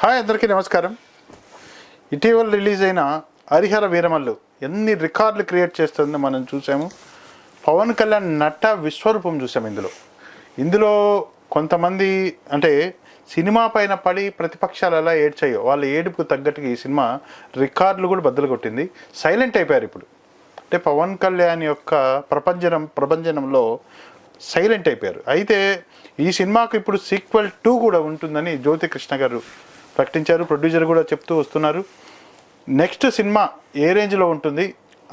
Hi అందరికీ నమస్కారం. ఇటీవల రిలీజ్ అయిన హరిహర వీరమల్లు ఎన్ని రికార్డులు క్రియేట్ చేస్తుందో మనం చూసాము. పవన్ కళ్యాణ్ నట విశ్వరూపం చూసాము ఇందులో. ఇందులో కొంతమంది అంటే సినిమా పైన పడి ప్రతిపక్షాలు ఎలా ఏడ్చాయో వాళ్ళ ఏడుపుకు తగ్గట్టుగా ఈ సినిమా రికార్డులు కూడా బద్దలు కొట్టింది. సైలెంట్ అయిపోయారు ఇప్పుడు. అంటే పవన్ కళ్యాణ్ యొక్క ప్రపంచనం ప్రపంచనంలో సైలెంట్ అయిపోయారు. అయితే ఈ సినిమాకు ఇప్పుడు సీక్వెల్ టూ కూడా ఉంటుందని జ్యోతి కృష్ణ గారు ప్రకటించారు ప్రొడ్యూసర్ కూడా చెప్తూ వస్తున్నారు. నెక్స్ట్ సినిమా ఏ రేంజ్లో ఉంటుంది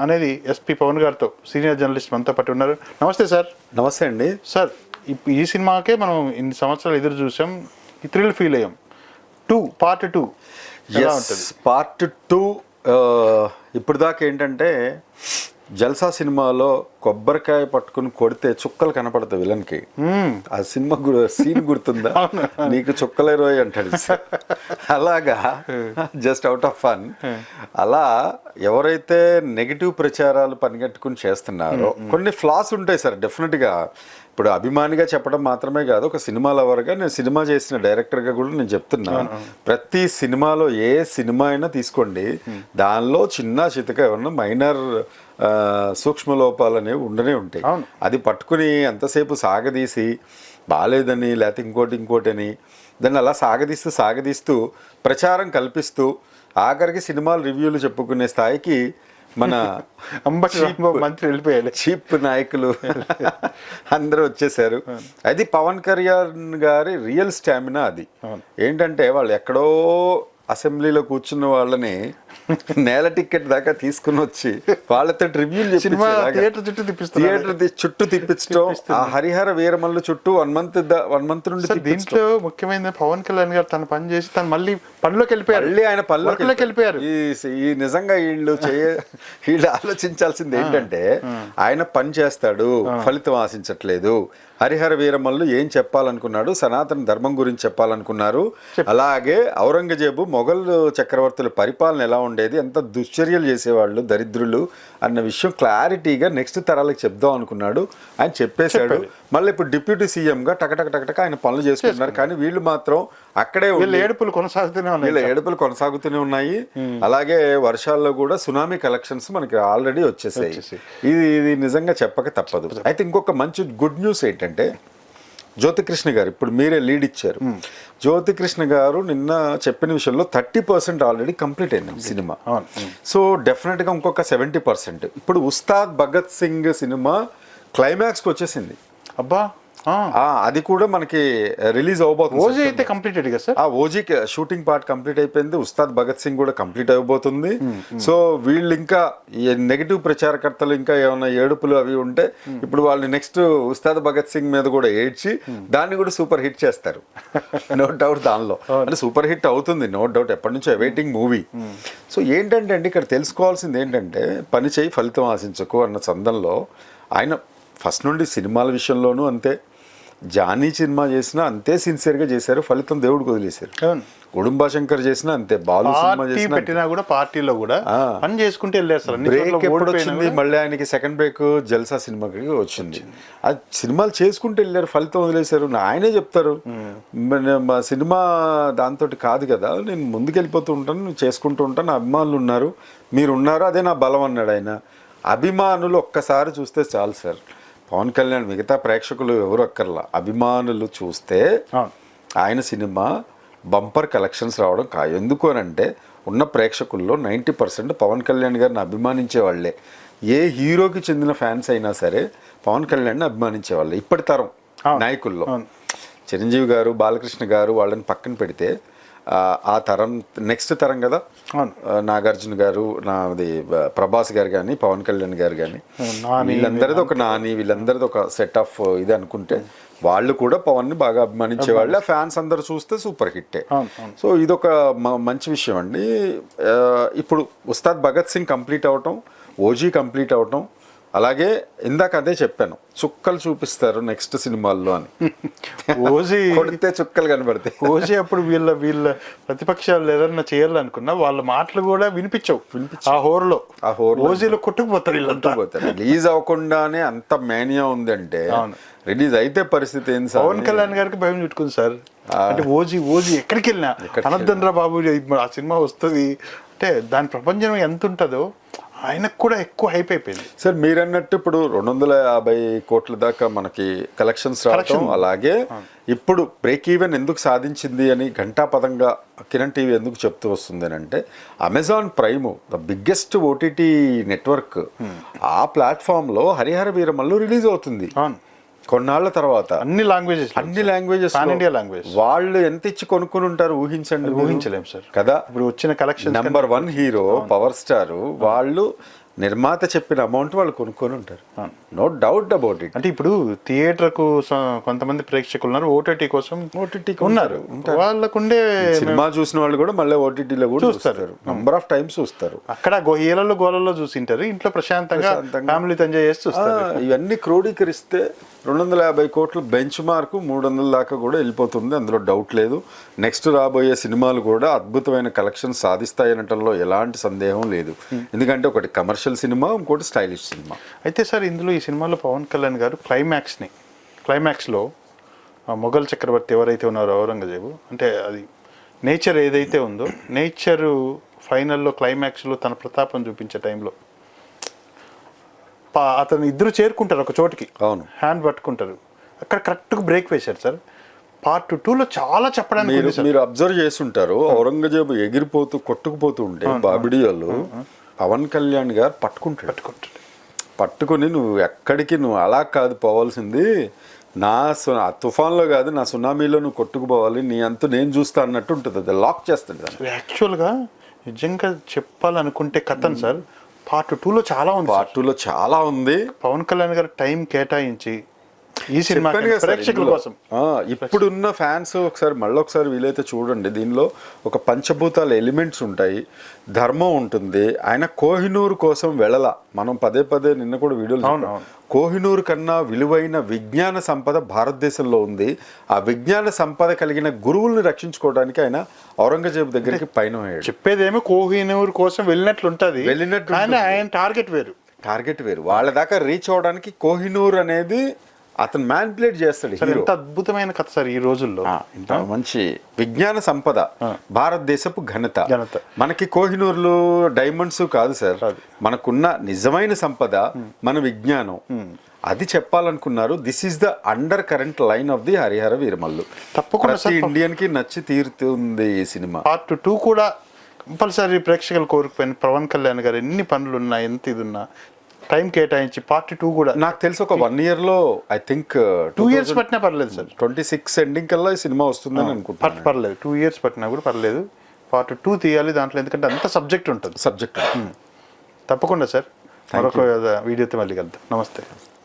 అనేది ఎస్పి పవన్ గారితో సీనియర్ జర్నలిస్ట్ మనతో పాటు ఉన్నారు. నమస్తే సార్. నమస్తే అండి. సార్ ఈ సినిమాకే మనం ఇన్ని సంవత్సరాలు ఎదురు చూసాం. ఈ థ్రిల్ ఫీల్ అయ్యాం. టూ పార్ట్ టూ ఎలా ఉంటుంది? పార్ట్ టూ ఇప్పుడు దాకా ఏంటంటే జల్సా సినిమాలో కొబ్బరికాయ పట్టుకుని కొడితే చుక్కలు కనపడతాయి విలన్కి. ఆ సినిమా సీన్ గుర్తుందా? నీకు చుక్కలే రోయ్ అంటాడు. అలాగా జస్ట్ అవుట్ ఆఫ్ ఫన్. అలా ఎవరైతే నెగిటివ్ ప్రచారాలు పనిగట్టుకుని చేస్తున్నారో కొన్ని ఫ్లాస్ ఉంటాయి సార్ డెఫినెట్గా. ఇప్పుడు అభిమానిగా చెప్పడం మాత్రమే కాదు ఒక సినిమా లవర్గా నేను సినిమా చేసిన డైరెక్టర్గా కూడా నేను చెప్తున్నా. ప్రతి సినిమాలో ఏ సినిమా అయినా తీసుకోండి. దానిలో చిన్న చితక ఏమన్నా మైనర్ సూక్ష్మ లోపాలు అనేవి ఉండనే ఉంటాయి. అది పట్టుకుని ఎంతసేపు సాగదీసి బాగాలేదని లేకపోతే ఇంకోటి ఇంకోటి అని దాన్ని అలా సాగదీస్తూ సాగదీస్తూ ప్రచారం కల్పిస్తూ ఆఖరికి సినిమాలు రివ్యూలు చెప్పుకునే స్థాయికి మన అంబటి మంత్రి వెళ్ళిపోయాడు. చీప్ నాయకులు అందరూ వచ్చేసారు. అది పవన్ కళ్యాణ్ గారి రియల్ స్టామినా అది. ఏంటంటే వాళ్ళు ఎక్కడో అసెంబ్లీలో కూర్చున్న వాళ్ళని నేల టికెట్ దాకా తీసుకుని వచ్చి వాళ్ళతో రివ్యూలు సినిమా థియేటర్ చుట్టూ తిప్పిస్తున్నారు థియేటర్ చుట్టూ తిప్పించడం ఆ హరిహర వీరమల్లు చుట్టూ వన్ మంత్ వన్ మంత్ నుండి దీంట్లో ముఖ్యమైనది పవన్ కళ్యాణ్ గారు తన పని చేసి తను మళ్ళీ పనిలోకి వెళ్ళిపోయారు. మళ్ళీ ఆయన పనిలోకి వెళ్ళిపోయారు. ఈ నిజంగా వీళ్ళు చేయ వీళ్ళు ఆలోచించాల్సింది ఏంటంటే ఆయన పని చేస్తాడు ఫలితం ఆశించట్లేదు. హరిహర వీరమల్లు ఏం చెప్పాలనుకున్నాడు సనాతన ధర్మం గురించి చెప్పాలనుకున్నారు. అలాగే ఔరంగజేబు మొఘల్ చక్రవర్తుల పరిపాలన ఎలా ఉండేది ఎంత దుశ్చర్యలు చేసేవాళ్ళు దరిద్రులు అన్న విషయం క్లారిటీగా నెక్స్ట్ తరాలకు చెప్దాం అనుకున్నాడు. ఆయన చెప్పేశాడు. మళ్ళీ ఇప్పుడు డిప్యూటీ సీఎం గా టకటక టకటక ఆయన పనులు చేసుకుంటున్నారు. కానీ వీళ్ళు మాత్రం అక్కడే ఏడుపులు కొనసాగుతూనే ఉన్నాయి. వీళ్ళ ఏడుపులు కొనసాగుతూనే ఉన్నాయి. అలాగే వర్షాల్లో కూడా సునామీ కలెక్షన్స్ మనకి ఆల్రెడీ వచ్చేసాయి. ఇది ఇది నిజంగా చెప్పక తప్పదు. అయితే ఇంకొక మంచి గుడ్ న్యూస్ ఏంటంటే జ్యోతికృష్ణ గారు ఇప్పుడు మీరే లీడ్ ఇచ్చారు. జ్యోతికృష్ణ గారు నిన్న చెప్పిన విషయంలో థర్టీ పర్సెంట్ ఆల్రెడీ కంప్లీట్ అయింది సినిమా. సో డెఫినెట్గా ఇంకొక సెవెంటీ పర్సెంట్ ఇప్పుడు ఉస్తాద్ భగత్ సింగ్ సినిమా క్లైమాక్స్కి వచ్చేసింది. అబ్బా! అది కూడా మనకి రిలీజ్ అవబోతుంది ఓజీ అయితే కంప్లీటెడ్ కదా సార్? ఆ ఓజీకి షూటింగ్ పార్ట్ కంప్లీట్ అయిపోయింది. ఉస్తాద్ భగత్ సింగ్ కూడా కంప్లీట్ అయిపోతుంది. సో వీళ్ళు ఇంకా నెగిటివ్ ప్రచారకర్తలు ఇంకా ఏమైనా ఏడుపులు అవి ఉంటే ఇప్పుడు వాళ్ళు నెక్స్ట్ ఉస్తాద్ భగత్ సింగ్ మీద కూడా ఏడ్చి దాన్ని కూడా సూపర్ హిట్ చేస్తారు. నో డౌట్ దానిలో. అంటే సూపర్ హిట్ అవుతుంది నో డౌట్ ఎప్పటి నుంచో వెయిటింగ్ మూవీ సో ఏంటంటే అండి ఇక్కడ తెలుసుకోవాల్సింది ఏంటంటే పని చేయి ఫలితం ఆశించకు అన్న సందంలో ఆయన ఫస్ట్ నుండి సినిమాల విషయంలోనూ అంతే. జానీ సినిమా చేసినా అంతే సిన్సియర్గా చేశారు ఫలితం దేవుడికి వదిలేశారు. అవును. కుటుంబ శంకర్ చేసినా అంతే బాలు సినిమా చేసినా పెట్టినా కూడా పార్టీలో కూడా పని చేసుకుంటూ అన్ని బ్రేక్ ఎప్పుడు వచ్చింది? మళ్ళీ ఆయనకి సెకండ్ బ్రేక్ జల్సా సినిమాకి వచ్చింది. ఆ సినిమాలు చేసుకుంటూ వెళ్ళారు ఫలితం వదిలేశారు ఆయనే చెప్తారు. మా సినిమా దాంతో కాదు కదా నేను ముందుకెళ్ళిపోతూ ఉంటాను నేను చేసుకుంటూ ఉంటాను అభిమానులు ఉన్నారు మీరు ఉన్నారు అదే నా బలం అన్నాడు ఆయన. అభిమానులు ఒక్కసారి చూస్తే చాలు సార్. పవన్ కళ్యాణ్ మిగతా ప్రేక్షకులు ఎవరు అక్కర్లా? అభిమానులు చూస్తే. ఆయన సినిమా బంపర్ కలెక్షన్స్ రావడం కా ఎందుకు అని అంటే ఉన్న ప్రేక్షకుల్లో నైంటీ పర్సెంట్ పవన్ కళ్యాణ్ గారిని అభిమానించే వాళ్ళే. ఏ హీరోకి చెందిన ఫ్యాన్స్ అయినా సరే పవన్ కళ్యాణ్ని అభిమానించే వాళ్ళే. ఇప్పటి తరం నాయకుల్లో. చిరంజీవి గారు బాలకృష్ణ గారు వాళ్ళని పక్కన పెడితే ఆ, తరం నెక్స్ట్ తరం కదా? నాగార్జున గారు నాది ప్రభాస్ గారు కానీ పవన్ కళ్యాణ్ గారు కానీ వీళ్ళందరిది ఒక నాని వీళ్ళందరిది ఒక సెట్ ఆఫ్ ఇది అనుకుంటే వాళ్ళు కూడా పవన్ని బాగా అభిమానించే. వాళ్ళే ఫ్యాన్స్ అందరు చూస్తే సూపర్ హిట్టే. సో ఇదొక మ- మంచి విషయం అండి. ఇప్పుడు ఉస్తాద్ భగత్ సింగ్ కంప్లీట్ అవటం ఓజీ కంప్లీట్ అవటం అలాగే ఇందాక అదే చెప్పాను చుక్కలు చూపిస్తారు నెక్స్ట్ సినిమాల్లో అని. ఓజీ కొడితే చుక్కలు కనబడతాయి. ఓజీ అప్పుడు వీళ్ళ వీళ్ళ ప్రతిపక్షాలు ఏదన్నా చేయాలనుకున్నా వాళ్ళ మాటలు కూడా వినిపించవు. ఆ హోరులో. ఆ హోరులో. ఓజీలో కొట్టుకుపోతారు వీళ్ళంతా. రిలీజ్ అవ్వకుండానే అంత మేనియా ఉందంటే. రిలీజ్ అయితే పరిస్థితి ఏం సార్? పవన్ కళ్యాణ్ గారికి భయం చుట్టుకుంది సార్. అంటే ఓజీ ఓజీ ఎక్కడికి వెళ్ళినా అనర్థన్ రా బాబు ఆ సినిమా వస్తుంది. అంటే దాని ప్రపంచం ఎంత ఉంటుందో ఆయనకు కూడా ఎక్కువ హైప్ అయిపోయింది. సార్ మీరు అన్నట్టు ఇప్పుడు రెండు వందల యాభై కోట్ల దాకా మనకి కలెక్షన్స్ రావటం అలాగే ఇప్పుడు బ్రేక్ ఈవెన్ ఎందుకు సాధించింది అని ఘంటాపదంగా కిరణ్ టీవీ ఎందుకు చెప్తూ వస్తుంది అని అంటే Amazon Prime the biggest OTT network ఆ ప్లాట్ఫామ్లో హరిహర వీరమల్లు రిలీజ్ అవుతుంది. అవును. కొన్నాళ్ళ తర్వాత అన్ని లాంగ్వేజెస్ అన్ని లాంగ్వేజెస్ పాన్ ఇండియా లాంగ్వేజ్ వాళ్ళు ఎంత ఇచ్చి కొనుక్కుని ఉంటారు ఊహించండి మీరు. ఊహించలేం సార్ కదా? ఇప్పుడు వచ్చిన collection number one hero power star వాళ్ళు నిర్మాత చెప్పిన అమౌంట్ వాళ్ళు కొనుక్కొని ఉంటారు. నో డౌట్ అబౌట్ ఇట్ అంటే ఇప్పుడు థియేటర్కు కొంతమంది ప్రేక్షకులు ఉన్నారు ఓటీటీ కోసం ఓటీటీ ఉన్నారు. వాళ్ళకుండే సినిమా చూసిన వాళ్ళు కూడా మళ్ళీ ఓటీటీలో కూడా చూస్తారు. నంబర్ ఆఫ్ టైమ్స్ చూస్తారు. అక్కడ గోహీలలో గోలలో చూసింటారు ఇంట్లో ప్రశాంతంగా. ఫ్యామిలీతో ఎంజాయ్ చేసి చూస్తారు. ఆ, ఇవన్నీ క్రోడీకరిస్తే రెండు వందల యాభై కోట్ల బెంచ్ మార్క్ మూడు వందల దాకా కూడా వెళ్ళిపోతుంది. అందులో డౌట్ లేదు. నెక్స్ట్ రాబోయే సినిమాలు కూడా అద్భుతమైన కలెక్షన్ సాధిస్తాయనటంలో ఎలాంటి సందేహం లేదు. ఎందుకంటే ఒకటి కమర్షియల్ సినిమా ఇంకోటి స్టైలిష్ సినిమా. అయితే సార్ ఇందులో ఈ సినిమాలో పవన్ కళ్యాణ్ గారు క్లైమాక్స్ని క్లైమాక్స్లో మొఘల్ చక్రవర్తి ఎవరైతే ఉన్నారో ఔరంగజేబు అంటే అది నేచర్ ఏదైతే ఉందో నేచరు ఫైనల్లో క్లైమాక్స్లో తన ప్రతాపం చూపించే టైంలో అతను ఇద్దరు చేరుకుంటారు ఒక చోటికి. అవును. హ్యాండ్ పట్టుకుంటారు. అక్కడ కరెక్ట్గా బ్రేక్ వేశారు సార్. పార్ట్ టూలో చాలా చెప్పడానికి మీరు అబ్జర్వ్ చేస్తుంటారు ఔరంగజేబు ఎగిరిపోతూ కొట్టుకుపోతూ ఉంటే బాబిడియోలు పవన్ కళ్యాణ్ గారు పట్టుకుంటాడు. పట్టుకుంటాడు. పట్టుకొని నువ్వు ఎక్కడికి నువ్వు అలా కాదు పోవాల్సింది. నా సు- ఆ తుఫాన్లో కాదు నా సునామీలో నువ్వు కొట్టుకుపోవాలి నీ అంతు నేను చూస్తా అన్నట్టు ఉంటుంది. అది లాక్ చేస్తుంది. యాక్చువల్గా నిజంగా చెప్పాలనుకుంటే కథన్ సార్ పార్ట్ టూలో చాలా ఉంది. పార్ట్ టూలో చాలా ఉంది పవన్ కళ్యాణ్ గారు టైం కేటాయించి ఈ సినిమా ప్రేక్షకుల. కోసం. ఆ, ఇప్పుడున్న ఫ్యాన్స్ ఒకసారి మళ్ళీ ఒకసారి వీలైతే చూడండి. దీనిలో ఒక పంచభూతాల ఎలిమెంట్స్ ఉంటాయి ధర్మం ఉంటుంది. ఆయన కోహినూరు కోసం వెళ్ళల. మనం పదే పదే నిన్న కూడా వీడియోలు. కోహినూరు కన్నా విలువైన విజ్ఞాన సంపద భారతదేశంలో ఉంది. ఆ విజ్ఞాన సంపద కలిగిన గురువుల్ని రక్షించుకోవడానికి ఆయన ఔరంగజేబు దగ్గరికి పైన అయ్యాడు చెప్పేదేమో కోహినూర్ కోసం వెళ్ళినట్లు ఉంటది వెళ్ళినట్లు ఆయన టార్గెట్ వేరు. టార్గెట్ వేరు. వాళ్ళ దాకా రీచ్ అవడానికి కోహినూర్ అనేది అతను మ్యానిపులేట్ చేస్తాడు ఎంత అద్భుతమైన కథ సార్ ఈ రోజుల్లో. మంచి విజ్ఞాన సంపద. భారతదేశపు ఘనత. ఘనత. మనకి కోహినూర్లు డైమండ్స్ కాదు సార్. మనకున్న నిజమైన సంపద మన విజ్ఞానం. అది చెప్పాలనుకున్నారు. This is the undercurrent line of the Harihara Veeramallu. తప్పకుండా. ఇండియన్కి నచ్చి తీరుతుంది ఈ సినిమా. పార్ట్ టూ కూడా కంపల్సరీ ప్రేక్షకులు కోరుకుపోయిన పవన్ కళ్యాణ్ గారు ఎన్ని పనులు ఉన్నా ఎంత ఇది ఉన్నా టైం కేటాయించి పార్ట్ టూ కూడా. నాకు తెలిసి ఒక వన్ ఇయర్లో ఐ థింక్ టూ ఇయర్స్ పట్టినా పర్లేదు సార్. ట్వంటీ సిక్స్ ఎండింగ్ కల్లా ఈ సినిమా వస్తుందని అనుకుంటున్నాను పర్లేదు. టూ ఇయర్స్ పట్టినా కూడా పర్లేదు. పార్ట్ టూ తీయాలి దాంట్లో ఎందుకంటే అంత సబ్జెక్ట్ ఉంటుంది. సబ్జెక్ట్ తప్పకుండా సార్. మరొక వీడియోతో మళ్ళీ కలుద్దాం. నమస్తే.